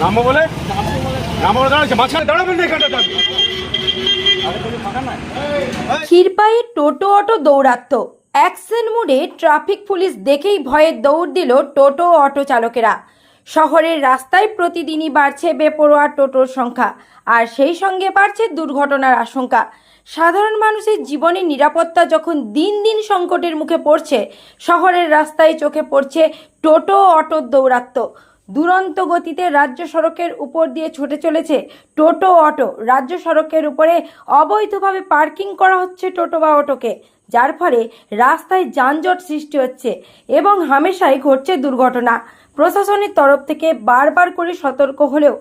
নামবো বলে? দাঁড়াচ্ছে দাঁড়াবেন ক্ষীরপায়ে টোটো অটো দৌড়াত্ম অ্যাকশন মোডে ট্রাফিক পুলিশ দেখেই ভয়ে দৌড় দিল টোটো অটো চালকেরা। শহরের রাস্তায় প্রতিদিনই বাড়ছে বেপরোয়া টোটোর সংখ্যা, আর সেই সঙ্গে বাড়ছে দুর্ঘটনার আশঙ্কা। সাধারণ মানুষের জীবনের নিরাপত্তা যখন দিন দিন সংকটের মুখে পড়ছে, শহরের রাস্তায় চোখে পড়ছে টোটো অটোর দৌরাত্ম্য দুরন্ত গতিতে রাজ্য সড়কের উপর দিয়ে ছুটে চলেছে টোটো অটো। রাজ্য সড়কের উপরে অবৈধভাবে পার্কিং করা হচ্ছে টোটো বা অটোকে, যার ফলে রাস্তায় যানজট সৃষ্টি হচ্ছে এবং হামেশাই ঘটছে দুর্ঘটনা। প্রশাসনের তরফ থেকে বারবার করে সতর্ক হলেও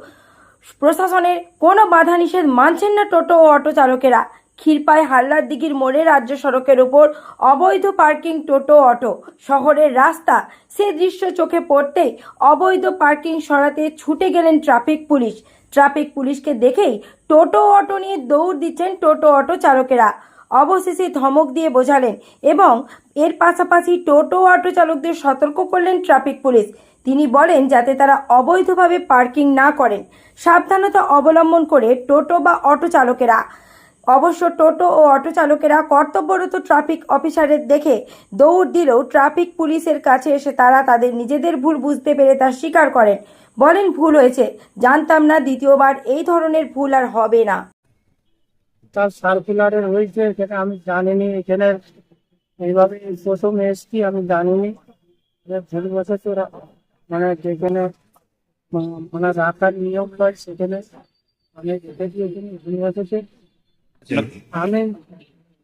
প্রশাসনের কোনো বাধা নিষেধ মানছেন না টোটো ও অটো চালকেরা। ক্ষীরপাই হাল্লার দিঘির মোড়ে রাজ্য সড়কের ওপর অবৈধ পার্কিং টোটো, অটো। শহরের রাস্তা, সে দৃশ্য চোখে পড়তেই অবৈধ পার্কিং সরাতে ছুটে গেলেন ট্রাফিক পুলিশ। ট্রাফিক পুলিশকে দেখেই টোটো, অটো নিয়ে দৌড় দিচ্ছেন টোটো, অটো চালকেরা। অবশেষে ধমক দিয়ে বোঝালেন এবং এর পাশাপাশি টোটো, অটো চালকদের সতর্ক করলেন ট্রাফিক পুলিশ। তিনি বলেন, যাতে তারা অবৈধভাবে পার্কিং না করেন। সাবধানতা অবলম্বন করে টোটো বা অটো চালকেরা অবশ্য টোটো ও অটো চালকেরা কর্তব্যরত ট্রাফিক অফিসারের দেখে দৌড় দিলেও ট্রাফিক পুলিশের কাছে এসে তারা তাদের নিজেদের ভুল বুঝতে পেরে তা স্বীকার করেন। বলেন, ভুল হয়েছে। জানতাম না দ্বিতীয়বার এই ধরনের ভুল আর হবে না। তার সার্কুলারে হয়েছে, সেটা আমি জানিনি। এখানে এইভাবে প্রথম এসছি, আমি জানিনি। ভুল বসেছে ওরা। মানে যেখানে মানে রাখার নিয়ম নয় সেখানে আমি দেখেছি ভুল বসেছে। আমি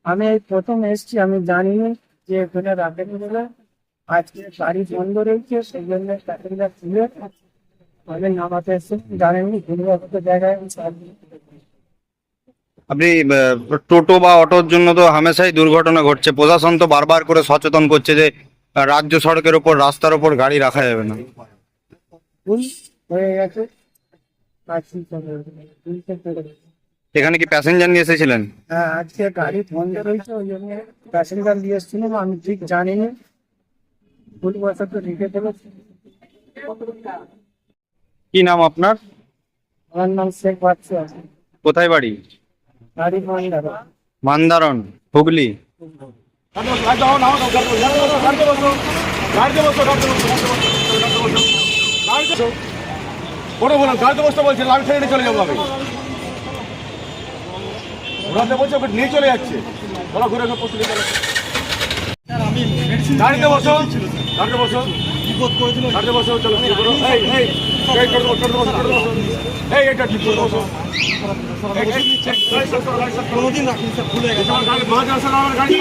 আমি এই প্রথম এসছি আমি জানিনি যে এখানে রাখেনি বলে। আজকে গাড়ি বন্ধ রয়েছে সেই জন্য প্যাসেঞ্জার তুলে আমি নামাতে এসছি। জানিনি বসত জায়গায় আপনি টোটো বা অটোর জন্য তো হামেশাই দুর্ঘটনা ঘটছে। প্রশাসন তো বারবার করে সচেতন করছে যে রাজ্য সড়কের ওপর রাস্তার ওপর গাড়ি রাখা যাবে না। হয়ে গেছে। এখানে কি প্যাসেঞ্জার নিয়ে এসেছিলেন? হ্যাঁ আজকে গাড়ি বন্ধ রয়েছে ওই জন্য প্যাসেঞ্জার দিয়ে এসেছিলাম আমি ঠিক জানিনি। ভুল বসত লিখে ফেলেছি কি নাম আপনার? আমার নাম শেখ বাচ্চা কোথায় বাড়ি? গাড়ি বন্ধ মান্দারন হুগলি। বসো, বসো, বসো, বসো, বসো, বসো, বসো, বসো। বলছে আমি ছেড়ে চলে যাব আমি। ঘোরাতে বলছে ওকে নিয়ে চলে যাচ্ছে ওরা ঘুরে ঘুরে পড়তে চলে গাড়িতে বসো গাড়িতে বসো গাড়িতে বসো চলো। কোনোদিন রাখিনি স্যার ভুলে গেছে গাড়ি আমার গাড়ি